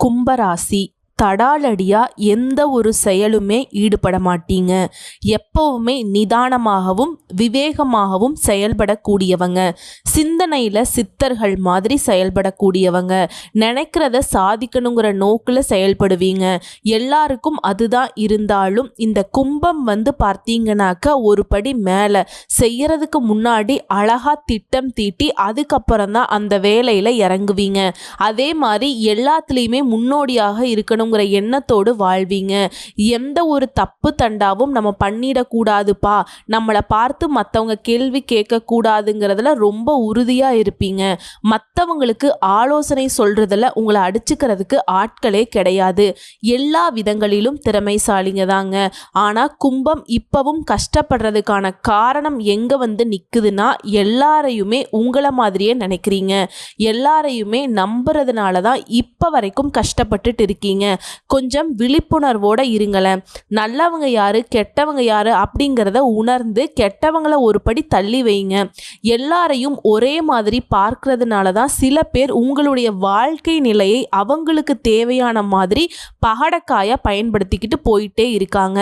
கும்பராசி. தடாலடியாக எந்த ஒரு செயலுமே ஈடுபட மாட்டீங்க எப்பவுமே நிதானமாகவும் விவேகமாகவும் செயல்படக்கூடியவங்க. சிந்தனையில் சித்தர்கள் மாதிரி செயல்படக்கூடியவங்க. நினைக்கிறத சாதிக்கணுங்கிற நோக்கில் செயல்படுவீங்க. எல்லாருக்கும் அதுதான் இருந்தாலும் இந்த கும்பம் வந்து பார்த்தீங்கன்னாக்க ஒரு படி மேலே. செய்யறதுக்கு முன்னாடி அழகாக திட்டம் தீட்டி அதுக்கப்புறம் தான் அந்த வேலையில் இறங்குவீங்க. அதே மாதிரி எல்லாத்துலேயுமே முன்னோடியாக இருக்கணும் இருக்கணுங்கிற எண்ணத்தோடு வாழ்வீங்க. எந்த ஒரு தப்பு தண்டாவும் நம்ம பண்ணிடக்கூடாதுப்பா. நம்மளை பார்த்து மற்றவங்க கேள்வி கேட்கக்கூடாதுங்கிறதுல ரொம்ப உறுதியாக இருப்பீங்க. மற்றவங்களுக்கு ஆலோசனை சொல்கிறதுல உங்களை அடிச்சுக்கிறதுக்கு ஆட்களே கிடையாது. எல்லா விதங்களிலும் திறமைசாலிங்க தாங்க. ஆனால் கும்பம் இப்பவும் கஷ்டப்படுறதுக்கான காரணம் எங்கே வந்து நிற்குதுன்னா எல்லாரையுமே உங்களை மாதிரியே நினைக்கிறீங்க. எல்லாரையுமே நம்புறதுனால தான் இப்போ வரைக்கும் கஷ்டப்பட்டுட்டு இருக்கீங்க. கொஞ்சம் விழிப்புணர்வோடு இருங்களேன். நல்லவங்க யார் கெட்டவங்க யார் அப்படிங்கிறத உணர்ந்து கெட்டவங்கள ஒரு படி தள்ளி வைங்க. எல்லாரையும் ஒரே மாதிரி பார்க்கறதுனால தான் சில பேர் உங்களுடைய வாழ்க்கை நிலையை அவங்களுக்கு தேவையான மாதிரி பகடக்காய பயன்படுத்திக்கிட்டு போயிட்டே இருக்காங்க.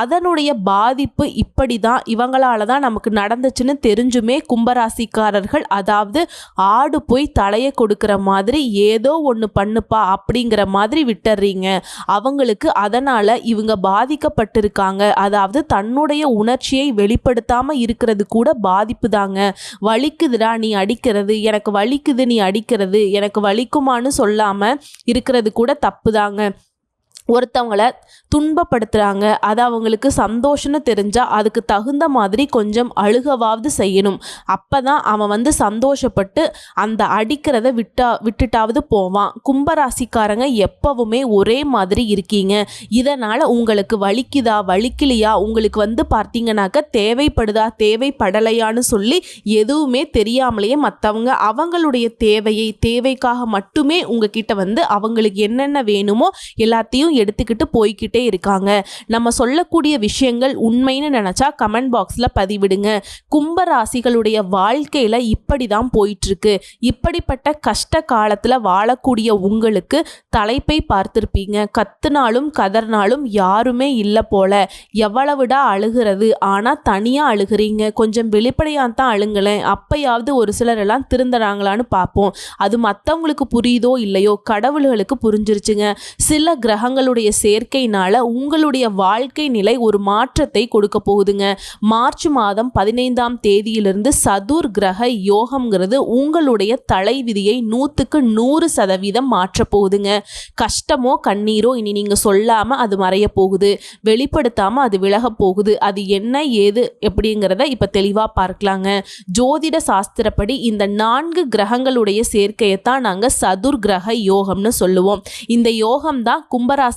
அதனுடைய பாதிப்பு இப்படி தான் இவங்களால தான் நமக்கு நடந்துச்சுன்னு தெரிஞ்சுமே கும்பராசிக்காரர்கள் அதாவது ஆடு போய் தலையை கொடுக்குற மாதிரி ஏதோ ஒன்று பண்ணுப்பா அப்படிங்கிற மாதிரி விட்டுறீங்க. அவங்களுக்கு அதனால் இவங்க பாதிக்கப்பட்டிருக்காங்க. அதாவது தன்னுடைய உணர்ச்சியை வெளிப்படுத்தாமல் இருக்கிறது கூட பாதிப்பு தாங்க. வலிக்குதுடா நீ அடிக்கிறது. எனக்கு வலிக்குது நீ அடிக்கிறது. எனக்கு வலிக்குமான்னு சொல்லாமல் இருக்கிறது கூட தப்பு தாங்க. ஒருத்தவங்கள துன்பப்படுத்துகிறாங்க அது அவங்களுக்கு சந்தோஷம்னு தெரிஞ்சால் அதுக்கு தகுந்த மாதிரி கொஞ்சம் அழுகவாவது செய்யணும். அப்போ தான் அவன் வந்து சந்தோஷப்பட்டு அந்த அடிக்கிறத விட்டா விட்டுட்டாவது போவான். கும்பராசிக்காரங்க எப்பவுமே ஒரே மாதிரி இருக்கீங்க. இதனால் உங்களுக்கு வலிக்குதா வலிக்கலையா? உங்களுக்கு வந்து பார்த்தீங்கன்னாக்க தேவைப்படுதா தேவைப்படலையான்னு சொல்லி எதுவுமே தெரியாமலேயே மற்றவங்க அவங்களுடைய தேவையை தேவைக்காக மட்டுமே உங்ககிட்ட வந்து அவங்களுக்கு என்னென்ன வேணுமோ எல்லாத்தையும் எடுத்துக்கிட்டு போய்கிட்டே இருக்காங்க. நம்ம சொல்லக்கூடிய விஷயங்கள் உண்மைன்னு நினச்சா கமெண்ட் பாக்ஸில் பதிவிடுங்க. கும்ப ராசிகளுடைய வாழ்க்கையில் இப்படி தான் போயிட்டுருக்கு. இப்படிப்பட்ட கஷ்ட காலத்தில் வாழக்கூடிய உங்களுக்கு தலைப்பை பார்த்துருப்பீங்க. கத்துனாலும் கதர்னாலும் யாருமே இல்லை போல. எவ்வளவுடா அழுகிறது? ஆனால் தனியாக அழுகிறீங்க. கொஞ்சம் வெளிப்படையாக தான் அழுங்களேன். அப்பயாவது ஒரு சிலரெல்லாம் திருந்துறாங்களான்னு பார்ப்போம். அது மற்றவங்களுக்கு புரியுதோ இல்லையோ கடவுள்களுக்கு புரிஞ்சிருச்சுங்க. சில கிரகங்களுடைய சேர்க்கையினால உங்களுடைய வாழ்க்கை நிலை ஒரு மாற்றத்தை கொடுக்க போகுதுங்க. மார்ச் மாதம் பதினைந்தாம் தேதியிலிருந்து சதுர் கிரக யோகம்ங்கிறது உங்களுடைய தலைவிதியை நூற்றுக்கு நூறு சதவீதம் மாற்ற போகுதுங்க. கஷ்டமோ கண்ணீரோ இனி நீங்கள் சொல்லாமல் அது மறைய போகுது. வெளிப்படுத்தாமல் அது விலக போகுது. அது என்ன ஏது எப்படிங்கிறத இப்போ தெளிவாக பார்க்கலாங்க. ஜோதிட சாஸ்திரப்படி இந்த நான்கு கிரகங்களுடைய சேர்க்கையைத்தான் நாங்கள் சதுர் கிரக யோகம்னு சொல்லுவோம். இந்த யோகம் தான்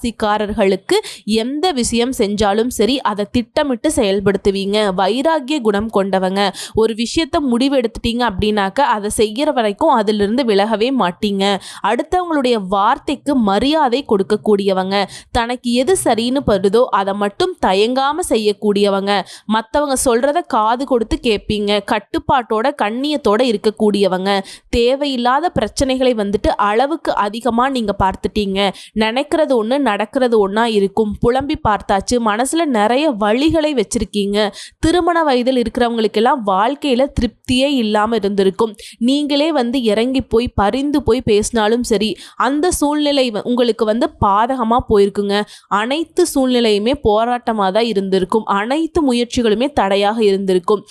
ராசிக்காரர்களுக்கு எந்த விஷயம் செஞ்சாலும் சரி அதை திட்டமிட்டு செயல்படுத்துவீங்க. வைராகிய குணம் கொண்டவங்க. ஒரு விஷயத்த முடிவெடுத்துட்டீங்க அப்படின்னாக்க அதை செய்கிற வரைக்கும் அதிலிருந்து விலகவே மாட்டீங்க. அடுத்தவங்களுடைய வார்த்தைக்கு மரியாதை கொடுக்கக்கூடியவங்க. தனக்கு எது சரின்னு படுதோ அதை மட்டும் தயங்காம செய்யக்கூடியவங்க. மற்றவங்க சொல்றத காது கொடுத்து கேட்பீங்க. கட்டுப்பாட்டோட கண்ணியத்தோட இருக்கக்கூடியவங்க. தேவையில்லாத பிரச்சனைகளை வந்துட்டு அளவுக்கு அதிகமாக நீங்கள் பார்த்துட்டீங்க. நினைக்கிறது ஒன்று நடக்கிறது ஒன்றா இருக்கும். புலம்பி பார்த்தாச்சு. மனசில் நிறைய வழிகளை வச்சுருக்கீங்க. திருமண வயதில் இருக்கிறவங்களுக்கெல்லாம் வாழ்க்கையில் திருப்தியே இல்லாமல் இருந்திருக்கும். நீங்களே வந்து இறங்கி போய் பரிந்து போய் பேசினாலும் சரி அந்த சூழ்நிலை உங்களுக்கு வந்து பாதகமாக போயிருக்குங்க. அனைத்து சூழ்நிலையுமே போராட்டமாக தான் இருந்திருக்கும். அனைத்து முயற்சிகளுமே தடையாக இருந்திருக்கும்.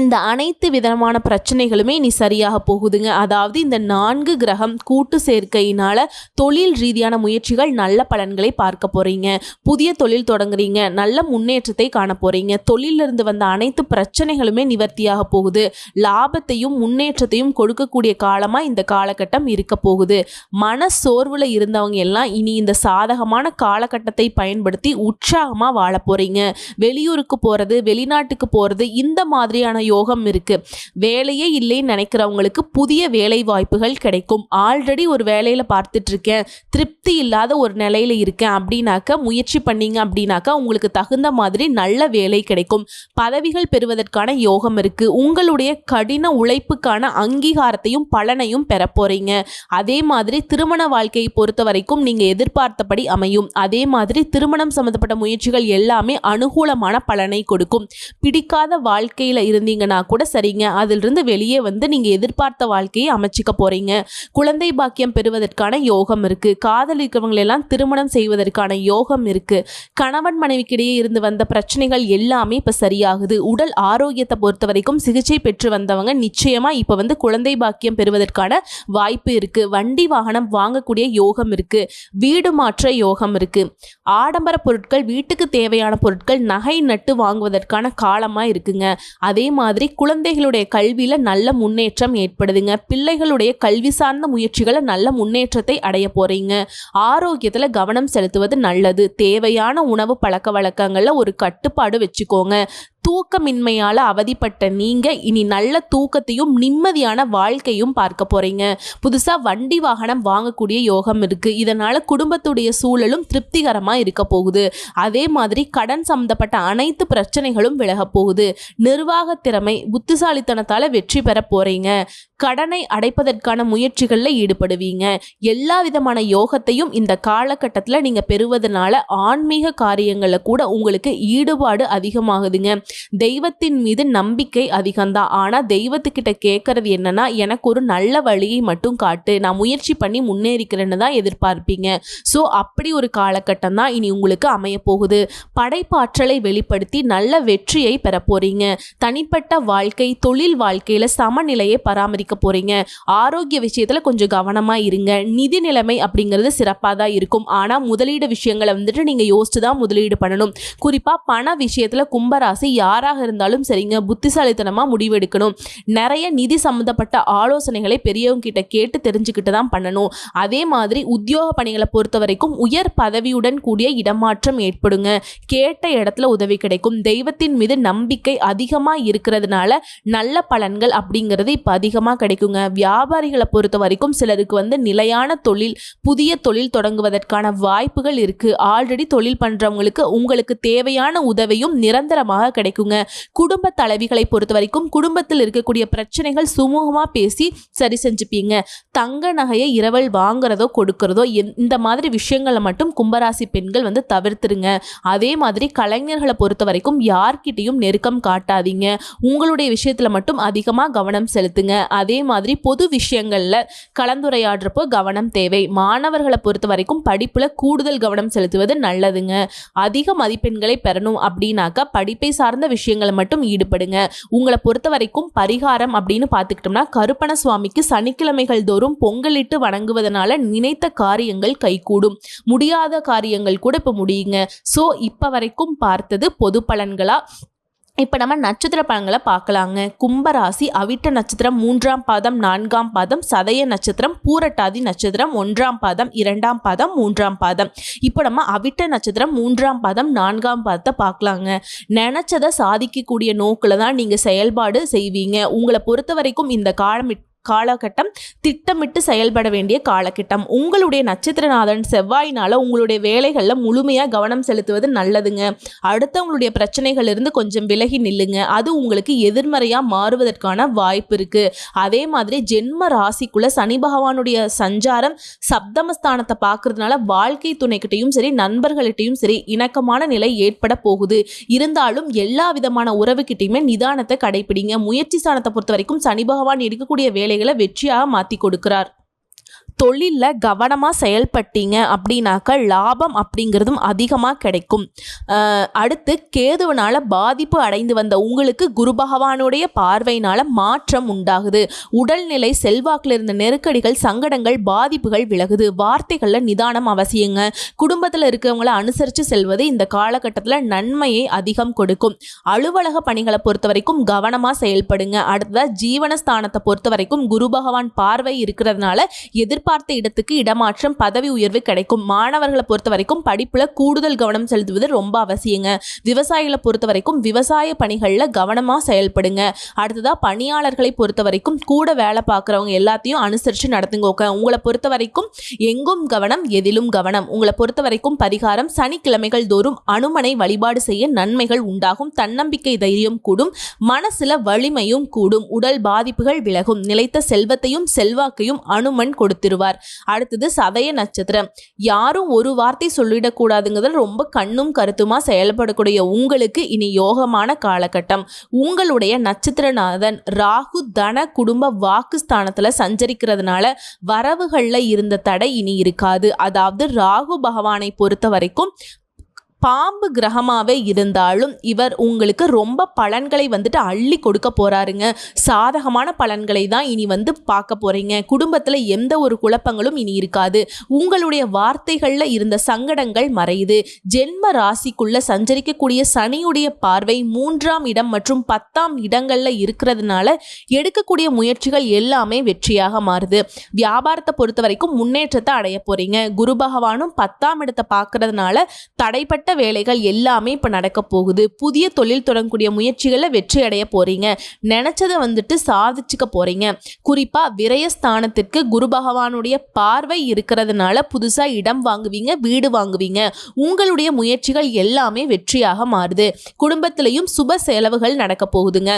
இந்த அனைத்து விதமான பிரச்சனைகளுமே இனி சரியாக போகுதுங்க. அதாவது இந்த நான்கு கிரகம் கூட்டு சேர்க்கையினால தொழில் ரீதியான முயற்சிகள் நல்ல பலன்களை பார்க்க போறீங்க. புதிய தொழில் தொடங்குறீங்க. நல்ல முன்னேற்றத்தை காண போறீங்க. தொழிலிருந்து வந்த அனைத்து பிரச்சனைகளுமே நிவர்த்தியாக போகுது. லாபத்தையும் முன்னேற்றத்தையும் கொடுக்கக்கூடிய காலமா இந்த காலகட்டம் இருக்க போகுது. மன சோர்வுல இருந்தவங்க எல்லாம் இனி இந்த சாதகமான காலகட்டத்தை பயன்படுத்தி உற்சாகமா வாழ போறீங்க. வெளியூருக்கு போறது வெளிநாட்டுக்கு போறது இந்த மாதிரியான யோகம் இருக்கு. வேலையே இல்லைன்னு நினைக்கிறவங்களுக்கு புதிய வேலை வாய்ப்புகள் கிடைக்கும். ஆல்ரெடி ஒரு வேலையில் பார்த்துட்டு இருக்கேன் திருப்தி இல்லாத ஒரு நிலையில இருக்கேன் அப்படின்னாக்க முயற்சி பண்ணீங்க அப்படின்னாக்கா உங்களுக்கு தகுந்த மாதிரி நல்ல வேலை கிடைக்கும். பதவிகள் பெறுவதற்கான யோகம் இருக்கு. உங்களுடைய கடின உழைப்புக்கான அங்கீகாரத்தையும் பலனையும் பெற போறீங்க. அதே மாதிரி திருமண வாழ்க்கையை பொறுத்த வரைக்கும் நீங்க எதிர்பார்த்தபடி அமையும். அதே மாதிரி திருமணம் சம்பந்தப்பட்ட முயற்சிகள் எல்லாமே அனுகூலமான பலனை கொடுக்கும். பிடிக்காத வாழ்க்கையில இருந்தீங்கன்னா கூட சரிங்க. அதிலிருந்து வெளியே வந்து நீங்க எதிர்பார்த்த வாழ்க்கையை அமைச்சிக்க போறீங்க. குழந்தை பாக்கியம் பெறுவதற்கான யோகம் இருக்கு. காதலிக்கிறவங்களை எல்லாம் திருமணம் செய்வதற்கான யோகம் இருக்கு. கணவன் மனைவிக்கிடையே இருந்து வந்த பிரச்சனைகள் எல்லாமே இப்ப சரியாகுது. உடல் ஆரோக்கியத்தை பொறுத்த வரைக்கும் சிகிச்சை பெற்று வந்தவங்க நிச்சயமா இப்ப வந்து குழந்தை பாக்கியம் பெறுவதற்கான வாய்ப்பு இருக்கு. வண்டி வாகனம் வாங்கக்கூடிய யோகம் இருக்கு. வீடு மாற்ற யோகம் இருக்கு. ஆடம்பர பொருட்கள் வீட்டுக்கு தேவையான பொருட்கள் நகை நட்டு வாங்குவதற்கான காலமா இருக்குங்க. அதே மாதிரி மாதிரி குழந்தைகளுடைய கல்வியில் நல்ல முன்னேற்றம் ஏற்படுதுங்க. பிள்ளைகளுடைய கல்வி சார்ந்த முயற்சிகளை நல்ல முன்னேற்றத்தை அடைய போகிறீங்க ஆரோக்கியத்தில் கவனம் செலுத்துவது நல்லது. தேவையான உணவு பழக்க வழக்கங்களில் ஒரு கட்டுப்பாடு வச்சுக்கோங்க. தூக்கமின்மையால் அவதிப்பட்ட நீங்கள் இனி நல்ல தூக்கத்தையும் நிம்மதியான வாழ்க்கையும் பார்க்க போகிறீங்க புதுசாக வண்டி வாகனம் வாங்கக்கூடிய யோகம் இருக்குது இதனால் குடும்பத்துடைய சூழலும் திருப்திகரமாக இருக்க போகுது. அதே மாதிரி கடன் சம்மந்தப்பட்ட அனைத்து பிரச்சனைகளும் விலக போகுது. நிர்வாக திறமை புத்திசாலித்தனத்தால் வெற்றி பெற போகிறீங்க கடனை அடைப்பதற்கான முயற்சிகளில் ஈடுபடுவீங்க. எல்லா விதமான யோகத்தையும் இந்த காலகட்டத்தில் நீங்கள் பெறுவதனால ஆன்மீக காரியங்களில் கூட உங்களுக்கு ஈடுபாடு அதிகமாகுதுங்க. தெய்வத்தின் மீது நம்பிக்கை அதிகம்தான் ஆனால் தெய்வத்துக்கிட்ட கேட்கறது என்னன்னா எனக்கு ஒரு நல்ல வழியை மட்டும் காட்டு. நான் முயற்சி பண்ணி முன்னேறிக்கிறேன்னு தான் எதிர்பார்ப்பீங்க. ஸோ அப்படி ஒரு காலகட்டம் தான் இனி உங்களுக்கு அமைய போகுது. படைப்பாற்றலை வெளிப்படுத்தி நல்ல வெற்றியை பெற போறீங்க. தனிப்பட்ட வாழ்க்கை தொழில் வாழ்க்கையில் சமநிலையை பராமரிக்க போறீங்க. ஆரோக்கிய விஷயத்தில் கொஞ்சம் கவனமாக இருங்க. நிதி நிலைமை அப்படிங்கிறது சிறப்பாக தான் இருக்கும். ஆனால் முதலீடு விஷயங்களை வந்துட்டு நீங்கள் யோசிச்சு தான் முதலீடு பண்ணணும். குறிப்பாக பண விஷயத்தில் கும்பராசி யாராக இருந்தாலும் சரிங்க புத்திசாலித்தனமாக முடிவெடுக்கணும். நிறைய நிதி சம்மந்தப்பட்ட ஆலோசனைகளை பெரியவங்க கிட்ட கேட்டு தெரிஞ்சுக்கிட்டு தான் பண்ணணும். அதே மாதிரி உத்தியோக பணிகளை பொறுத்த வரைக்கும் உயர் பதவியுடன் கூடிய இடமாற்றம் ஏற்படுங்க. கேட்ட இடத்துல உதவி கிடைக்கும். தெய்வத்தின் மீது நம்பிக்கை அதிகமாக இருக்கிறதுனால நல்ல பலன்கள் அப்படிங்கிறது இப்போ அதிகமாக கிடைக்குங்க. வியாபாரிகளை பொறுத்த வரைக்கும் சிலருக்கு வந்து நிலையான தொழில் புதிய தொழில் தொடங்குவதற்கான வாய்ப்புகள் இருக்குது ஆல்ரெடி தொழில் பண்ணுறவங்களுக்கு உங்களுக்கு தேவையான உதவியும் நிரந்தரமாக கிடைக்கும். கிடைக்குங்க குடும்ப தலைவிகளை பொறுத்த வரைக்கும் குடும்பத்தில் இருக்கக்கூடிய பிரச்சனைகள் சுமூகமாக பேசி சரி செஞ்சுப்பீங்க. தங்க நகையை இரவல் வாங்குறதோ கொடுக்கறதோ இந்த மாதிரி விஷயங்களை மட்டும் கும்பராசி பெண்கள் வந்து தவிர்த்துருங்க. அதே மாதிரி கலைஞர்களை பொறுத்த வரைக்கும் யார்கிட்டையும் நெருக்கம் காட்டாதீங்க. உங்களுடைய விஷயத்தில் மட்டும் அதிகமாக கவனம் செலுத்துங்க. அதே மாதிரி பொது விஷயங்களில் கலந்துரையாடுறப்போ கவனம் தேவை. மாணவர்களை பொறுத்த வரைக்கும் படிப்பில் கூடுதல் கவனம் செலுத்துவது நல்லதுங்க. அதிக மதிப்பெண்களை பெறணும் அப்படின்னாக்கா படிப்பை சார்ந்த விஷயங்களை மட்டும் ஈடுபடுங்க. உங்களை பொறுத்த வரைக்கும் பரிகாரம் அப்படின்னு பார்த்துக்கிட்டோம்னா கருப்பண சுவாமிக்கு சனிக்கிழமைகள் தோறும் பொங்கலிட்டு வணங்குவதனால நினைத்த காரியங்கள் கைகூடும். முடியாத காரியங்கள் கூட இப்போ முடியுங்க. ஸோ இப்போ வரைக்கும் பார்த்தது பொது பலன்களா? இப்போ நம்ம நட்சத்திர பலன்களை பார்க்கலாங்க. கும்பராசி அவிட்ட நட்சத்திரம் மூன்றாம் பாதம் நான்காம் பாதம் சதய நட்சத்திரம் பூரட்டாதி நட்சத்திரம் ஒன்றாம் பாதம் இரண்டாம் பாதம் மூன்றாம் பாதம். இப்போ நம்ம அவிட்ட நட்சத்திரம் மூன்றாம் பாதம் நான்காம் பாதத்தை பார்க்கலாங்க. நினச்சதை சாதிக்கக்கூடிய நோக்கில் தான் நீங்கள் செயல்பாடு செய்வீங்க. உங்களை பொறுத்த வரைக்கும் இந்த காலம் காலகட்டம் திட்டமிட்டு செயல்பட வேண்டிய காலகட்டம். உங்களுடைய நட்சத்திரநாதன் செவ்வாயினால உங்களுடைய வேலைகளில் முழுமையாக கவனம் செலுத்துவது நல்லதுங்க. அடுத்தவங்களுடைய பிரச்சனைகள் இருந்து கொஞ்சம் விலகி நில்லுங்க. அது உங்களுக்கு எதிர்மறையாக மாறுவதற்கான வாய்ப்பு இருக்கு. அதே மாதிரி ஜென்ம ராசிக்குள்ள சனி பகவானுடைய சஞ்சாரம் சப்தமஸ்தானத்தை பார்க்கறதுனால வாழ்க்கை துணைக்கிட்டையும் சரி நண்பர்கள்கிட்டையும் சரி இணக்கமான நிலை ஏற்பட போகுது. இருந்தாலும் எல்லா விதமான உறவுகிட்டையுமே நிதானத்தை கடைப்பிடிங்க. முயற்சி ஸ்தானத்தை பொறுத்த வரைக்கும் சனி பகவான் எடுக்கக்கூடிய வேலைகளை வெற்றியாக மாற்றி கொடுக்கிறார். தொழிலில் கவனமாக செயல்பட்டீங்க அப்படின்னாக்க லாபம் அப்படிங்கிறதும் அதிகமாக கிடைக்கும். அடுத்து கேதுவனால் பாதிப்பு அடைந்து வந்த உங்களுக்கு குரு பகவானுடைய பார்வையினால் மாற்றம் உண்டாகுது. உடல்நிலை செல்வாக்கில் இருந்த நெருக்கடிகள் சங்கடங்கள் பாதிப்புகள் விலகுது. வார்த்தைகளில் நிதானம் அவசியங்க. குடும்பத்தில் இருக்கிறவங்கள அனுசரித்து செல்வது இந்த காலகட்டத்தில் நன்மையை அதிகம் கொடுக்கும். அலுவலக பணிகளை பொறுத்த வரைக்கும் கவனமாக செயல்படுங்க. அடுத்ததாக ஜீவனஸ்தானத்தை பொறுத்த வரைக்கும் குரு பகவான் பார்வை இருக்கிறதுனால எதிர் எதிர்பார்த்த இடத்துக்கு இடமாற்றம் பதவி உயர்வு கிடைக்கும். மாணவர்களை பொறுத்த வரைக்கும் படிப்புல கூடுதல் கவனம் செலுத்துவது ரொம்ப அவசியங்க. விவசாயிகளை பொறுத்த வரைக்கும் விவசாய பணிகளில் கவனமாக செயல்படுங்க. அடுத்ததாக பணியாளர்களை பொறுத்த வரைக்கும் கூட வேலை பார்க்குறவங்க எல்லாத்தையும் அனுசரித்து நடத்துங்க உங்களை பொறுத்த வரைக்கும் எங்கும் கவனம் எதிலும் கவனம். உங்களை பொறுத்த வரைக்கும் பரிகாரம் சனிக்கிழமைகள் தோறும் அனுமனை வழிபாடு செய்ய நன்மைகள் உண்டாகும். தன்னம்பிக்கை தைரியம் கூடும். மனசில் வலிமையும் கூடும். உடல் பாதிப்புகள் விலகும். நிலைத்த செல்வத்தையும் செல்வாக்கையும் அனுமன் கொடுத்திருவார் அடுத்தது சதய நட்சத்திரம். யாரும் ஒரு வார்த்தை சொல்லிடக்கூடாதுங்கிறதுல ரொம்ப கண்ணும் கருத்துமா செயல்படக்கூடிய உங்களுக்கு இனி யோகமான காலகட்டம். உங்களுடைய நட்சத்திரநாதன் ராகு தன குடும்ப வாக்குஸ்தானத்துல சஞ்சரிக்கிறதுனால வரவுகளில் இருந்த தடை இனி இருக்காது. அதாவது ராகு பகவானை பொறுத்த வரைக்கும் பாம்பு கிரகமாகவே இருந்தாலும் இவர் உங்களுக்கு ரொம்ப பலன்களை வந்துட்டு அள்ளி கொடுக்க போகிறாருங்க சாதகமான பலன்களை தான் இனி வந்து பார்க்க போகிறீங்க குடும்பத்தில் எந்த ஒரு குழப்பங்களும் இனி இருக்காது. உங்களுடைய வார்த்தைகளில் இருந்த சங்கடங்கள் மறையுது. ஜென்ம ராசிக்குள்ள சஞ்சரிக்கக்கூடிய சனியுடைய பார்வை மூன்றாம் இடம் மற்றும் பத்தாம் இடங்களில் இருக்கிறதுனால எடுக்கக்கூடிய முயற்சிகள் எல்லாமே வெற்றியாக மாறுது. வியாபாரத்தை பொறுத்த வரைக்கும் முன்னேற்றத்தை அடைய போகிறீங்க குரு பகவானும் பத்தாம் இடத்தை பார்க்கறதுனால தடைப்பட்ட வேலைகள் எல்லாமே இப்போ நடக்க போகுது. புதிய தொழில் தொடங்கக்கூடிய முயற்சிகளில் வெற்றி அடைய போகிறீங்க நினச்சதை வந்துட்டு சாதிச்சுக்க போகிறீங்க குறிப்பாக விரயஸ்தானத்திற்கு குரு பகவானுடைய பார்வை இருக்கிறதுனால புதுசாக இடம் வாங்குவீங்க வீடு வாங்குவீங்க. உங்களுடைய முயற்சிகள் எல்லாமே வெற்றியாக மாறுது. குடும்பத்திலையும் சுப செலவுகள் நடக்க போகுதுங்க.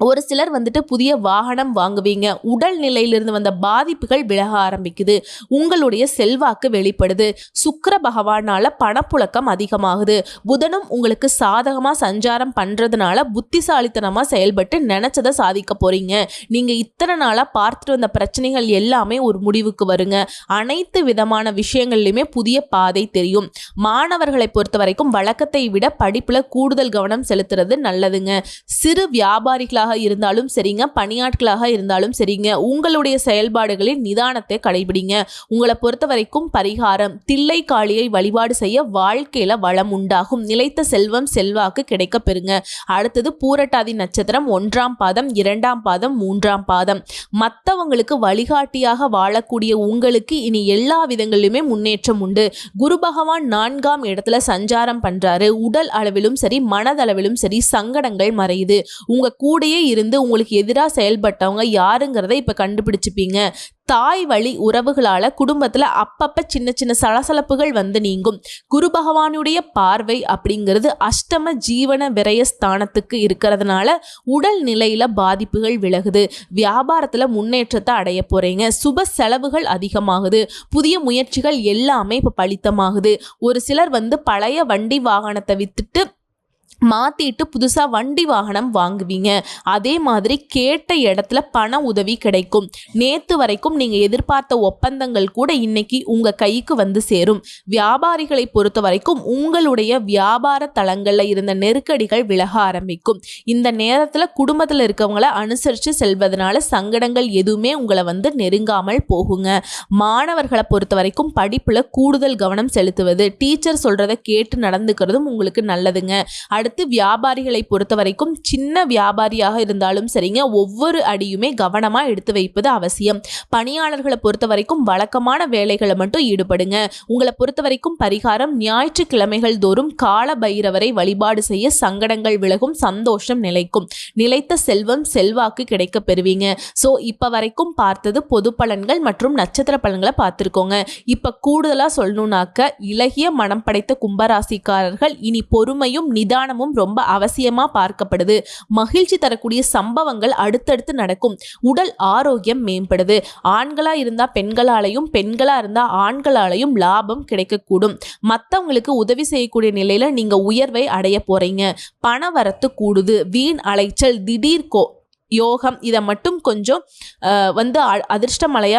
ஒரு சிலர் வந்துட்டு புதிய வாகனம் வாங்குவீங்க. உடல் நிலையிலிருந்து வந்த பாதிப்புகள் விலக ஆரம்பிக்குது. உங்களுடைய செல்வாக்கு வெளிப்படுது. சுக்கர பகவானால பணப்புழக்கம் அதிகமாகுது. புதனும் உங்களுக்கு சாதகமாக சஞ்சாரம் பண்ணுறதுனால புத்திசாலித்தனமாக செயல்பட்டு நினச்சதை சாதிக்க போறீங்க. நீங்கள் இத்தனை நாளாக பார்த்துட்டு வந்த பிரச்சனைகள் எல்லாமே ஒரு முடிவுக்கு வருங்க. அனைத்து விதமான விஷயங்கள்லையுமே புதிய பாதை தெரியும். மாணவர்களை பொறுத்த வரைக்கும் வழக்கத்தை விட படிப்பில் கூடுதல் கவனம் செலுத்துறது நல்லதுங்க. சிறு வியாபாரிகளாக இருந்தாலும் சரிங்க பணியாட்களாக இருந்தாலும் சரிங்க உங்களுடைய செயல்பாடுகளில் நிதானத்தை கடைபிடிங்க. உங்களை பொறுத்த வரைக்கும் பரிகாரம் தில்லை காளியை வழிபாடு செய்ய வாழ்க்கையில வளம் உண்டாகும். நிலைத்த செல்வம் செல்வாக்கு கிடைக்க பெறுங்க. அடுத்தது பூரட்டாதி நட்சத்திரம் ஒன்றாம் பாதம் இரண்டாம் பாதம் மூன்றாம் பாதம். மற்றவங்களுக்கு வழிகாட்டியாக வாழக்கூடிய உங்களுக்கு இனி எல்லா விதங்களிலுமே முன்னேற்றம் உண்டு. குரு பகவான் நான்காம் இடத்துல சஞ்சாரம் பண்றாரு. உடல் அளவிலும் சரி மனதளவிலும் சரி சங்கடங்கள் மறையுது. உங்க கூடயே இருந்து உங்களுக்கு எதிராக செயல்பட்டவங்க யாருங்கிறத இப்போ கண்டுபிடிச்சிப்பீங்க. தாய் வழி உறவுகளால் குடும்பத்தில் அப்பப்போ சின்ன சின்ன சலசலப்புகள் வந்து நீங்கும். குரு பகவானுடைய பார்வை அப்படிங்கிறது அஷ்டம ஜீவன விரய ஸ்தானத்துக்கு இருக்கிறதுனால உடல் நிலையில் பாதிப்புகள் விலகுது. வியாபாரத்தில் முன்னேற்றத்தை அடைய போகிறீங்க சுப செலவுகள் அதிகமாகுது. புதிய முயற்சிகள் எல்லாமே இப்போ பலித்தமாகுது. ஒரு சிலர் வந்து பழைய வண்டி வாகனத்தை வித்துட்டு மாற்றிட்டு புதுசாக வண்டி வாகனம் வாங்குவீங்க. அதே மாதிரி கேட்ட இடத்துல பண உதவி கிடைக்கும். நேற்று வரைக்கும் நீங்கள் எதிர்பார்த்த ஒப்பந்தங்கள் கூட இன்னைக்கு உங்கள் கைக்கு வந்து சேரும். வியாபாரிகளை பொறுத்த வரைக்கும் உங்களுடைய வியாபார தளங்களில் இருந்த நெருக்கடிகள் விலக ஆரம்பிக்கும். இந்த நேரத்தில் குடும்பத்தில் இருக்கவங்கள அனுசரித்து செல்வதனால சங்கடங்கள் எதுவுமே உங்களை வந்து நெருங்காமல் போகுங்க. மாணவர்களை பொறுத்த வரைக்கும் படிப்பில் கூடுதல் கவனம் செலுத்துவது டீச்சர் சொல்கிறத கேட்டு நடந்துக்கிறதும் உங்களுக்கு நல்லதுங்க. அடுத்து வியாபாரிகளை பொறுத்த வரைக்கும் சின்ன வியாபாரியாக இருந்தாலும் சரிங்க ஒவ்வொரு அடியுமே கவனமாக எடுத்து வைப்பது அவசியம். பணியாளர்களை பொறுத்த வரைக்கும் வழக்கமான வேலைகளை மட்டும் ஈடுபடுங்க. உங்களை பொறுத்த வரைக்கும் பரிகாரம் ஞாயிற்றுக்கிழமைகள் தோறும் கால பைரவரை வழிபாடு செய்ய சங்கடங்கள் விலகும் சந்தோஷம் நிலைக்கும். நிலைத்த செல்வம் செல்வாக்கு கிடைக்க பெறுவீங்க. ஸோ இப்போ வரைக்கும் பார்த்தது பொது பலன்கள் மற்றும் நட்சத்திர பலன்களை பார்த்துருக்கோங்க. இப்போ கூடுதலாக சொல்லணும்னாக்க இலகிய மனம் படைத்த கும்பராசிக்காரர்கள் இனி பொறுமையும் நிதானம் காரணமும் ரொம்ப அவசியமாக பார்க்கப்படுது. மகிழ்ச்சி தரக்கூடிய சம்பவங்கள் அடுத்தடுத்து நடக்கும். உடல் ஆரோக்கியம் மேம்படுது. ஆண்களாக இருந்தால் பெண்களாலையும் பெண்களாக இருந்தால் ஆண்களாலையும் லாபம் கிடைக்கக்கூடும். மற்றவங்களுக்கு உதவி செய்யக்கூடிய நிலையில் நீங்கள் உயர்வை அடைய போகிறீங்க பண வரத்து கூடுது. வீண் அலைச்சல் திடீர் கோ யோகம் இதை மட்டும் கொஞ்சம் வந்து அ-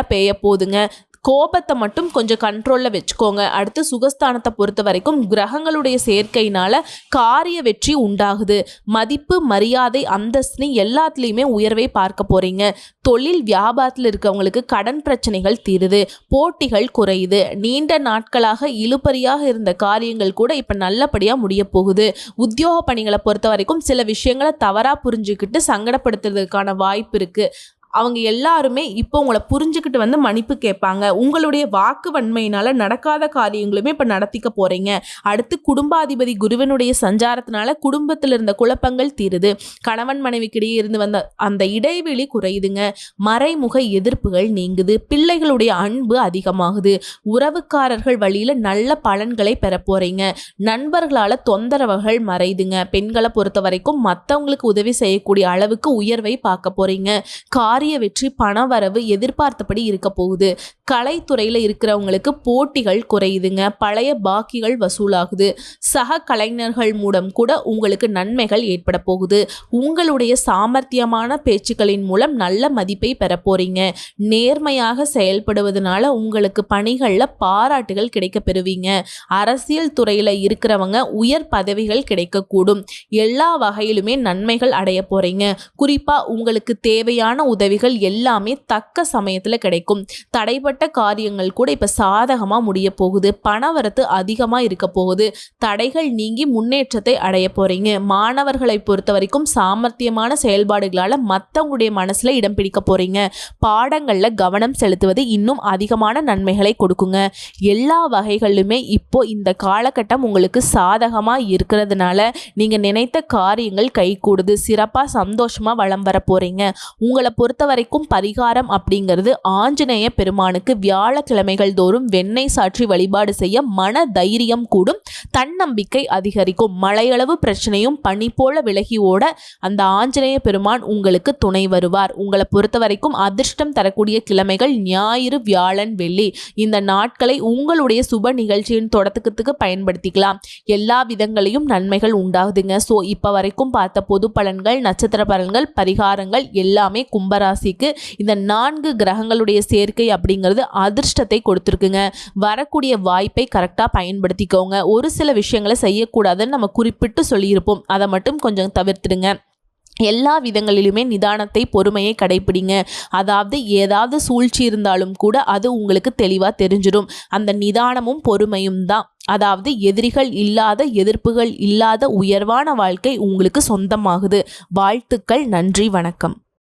பெய்ய போகுதுங்க. கோபத்தை மட்டும் கொஞ்சம் கண்ட்ரோலில் வச்சுக்கோங்க. அடுத்து சுகஸ்தானத்தை பொறுத்த வரைக்கும் கிரகங்களுடைய சேர்க்கையினால் காரிய வெற்றி உண்டாகுது. மதிப்பு மரியாதை அந்தஸ்துன்னு எல்லாத்துலேயுமே உயர்வை பார்க்க போகிறீங்க தொழில் வியாபாரத்தில் இருக்கவங்களுக்கு கடன் பிரச்சனைகள் தீருது. போட்டிகள் குறையுது. நீண்ட நாட்களாக இழுபறியாக இருந்த காரியங்கள் கூட இப்போ நல்லபடியாக முடிய போகுது. உத்தியோக பணிகளை பொறுத்த வரைக்கும் சில விஷயங்களை தவறாக புரிஞ்சுக்கிட்டு சங்கடப்படுத்துறதுக்கான வாய்ப்பு இருக்குது அவங்க எல்லாருமே இப்போ உங்களை புரிஞ்சுக்கிட்டு வந்து மன்னிப்பு கேட்பாங்க. உங்களுடைய வாக்கு வன்மையினால நடக்காத காரியங்களுமே இப்போ நடத்திக்க போறீங்க. அடுத்து குடும்பாதிபதி குருவனுடைய சஞ்சாரத்தினால குடும்பத்தில் இருந்த குழப்பங்கள் தீருது. கணவன் மனைவிக்கிடையே இருந்து வந்த அந்த இடைவெளி குறையுதுங்க. மறைமுக எதிர்ப்புகள் நீங்குது. பிள்ளைகளுடைய அன்பு அதிகமாகுது. உறவுக்காரர்கள் வழியில நல்ல பலன்களை பெற போறீங்க. நண்பர்களால தொந்தரவுகள் மறையுதுங்க. பெண்களை பொறுத்த வரைக்கும் மற்றவங்களுக்கு உதவி செய்யக்கூடிய அளவுக்கு உயர்வை பார்க்க போறீங்க. காரிய வெற்றி பணவரவு எதிர்பார்த்தபடி இருக்க போகுது. கலைத்துறையில் இருக்கிறவங்களுக்கு போட்டிகள் குறையுதுங்க. பழைய பாக்கிகள் வசூலாகுது. சக கலைஞர்கள் மூலம் கூட உங்களுக்கு நன்மைகள் ஏற்பட போகுது. உங்களுடைய சாமர்த்தியமான பேச்சுக்களின் மூலம் நல்ல மதிப்பை பெற போறீங்க. நேர்மையாக செயல்படுவதனால உங்களுக்கு பணிகளில் பாராட்டுகள் கிடைக்க பெறுவீங்க. அரசியல் துறையில் இருக்கிறவங்க உயர் பதவிகள் கிடைக்கக்கூடும். எல்லா வகையிலுமே நன்மைகள் அடைய போறீங்க. குறிப்பா உங்களுக்கு தேவையான உதவி உதவிகள் எல்லாமே தக்க சமயத்தில் கிடைக்கும். தடைப்பட்ட காரியங்கள் கூட இப்போ சாதகமாக முடிய போகுது. பணவரத்து அதிகமாக இருக்க போகுது. தடைகள் நீங்கி முன்னேற்றத்தை அடைய போகிறீங்க மாணவர்களை பொறுத்த வரைக்கும் சாமர்த்தியமான செயல்பாடுகளால் மற்றவங்களுடைய மனசில் இடம் பிடிக்க போகிறீங்க பாடங்களில் கவனம் செலுத்துவது இன்னும் அதிகமான நன்மைகளை கொடுக்குங்க. எல்லா வகைகளிலுமே இப்போ இந்த காலகட்டம் உங்களுக்கு சாதகமாக இருக்கிறதுனால நீங்கள் நினைத்த காரியங்கள் கைகூடுது. சிறப்பாக சந்தோஷமாக வளம் வர போகிறீங்க உங்களை பொறுத்த பொறுத்த வரைக்கும் பரிகாரம் அப்படிங்கிறது ஆஞ்சநேய பெருமானுக்கு வியாழக்கிழமைகள் தோறும் வெண்ணெய் சாற்றி வழிபாடு செய்ய மன தைரியம் கூடும். தன்னம்பிக்கை அதிகரிக்கும். மழையளவு பிரச்சனையும் பனி போல விலகி ஓட அந்த ஆஞ்சநேய பெருமான் உங்களுக்கு துணை வருவார். உங்களை பொறுத்த வரைக்கும் அதிர்ஷ்டம் தரக்கூடிய கிழமைகள் ஞாயிறு வியாழன் வெள்ளி. இந்த நாட்களை உங்களுடைய சுப நிகழ்ச்சியின் தொடக்கத்துக்கு பயன்படுத்திக்கலாம். எல்லா விதங்களையும் நன்மைகள் உண்டாகுதுங்க. ஸோ இப்போ வரைக்கும் பார்த்த பொது பலன்கள் நட்சத்திர பலன்கள் பரிகாரங்கள் எல்லாமே ராசிக்கு இந்த நான்கு கிரகங்களுடைய சேர்க்கை அப்படிங்கிறது அதிர்ஷ்டத்தை கொடுத்துருக்குங்க. வரக்கூடிய வாய்ப்பை கரெக்டாக பயன்படுத்திக்கோங்க. ஒரு சில விஷயங்களை செய்யக்கூடாதுன்னு நம்ம குறிப்பிட்டு சொல்லியிருப்போம். அதை மட்டும் கொஞ்சம் தவிர்த்துடுங்க. எல்லா விதங்களிலுமே நிதானத்தை பொறுமையை கடைப்பிடிங்க. அதாவது ஏதாவது சூழ்ச்சி இருந்தாலும் கூட அது உங்களுக்கு தெளிவாக தெரிஞ்சிடும் அந்த நிதானமும் பொறுமையும் தான். அதாவது எதிரிகள் இல்லாத எதிர்ப்புகள் இல்லாத உயர்வான வாழ்க்கை உங்களுக்கு சொந்தமாகுது. வாழ்த்துக்கள் நன்றி வணக்கம்.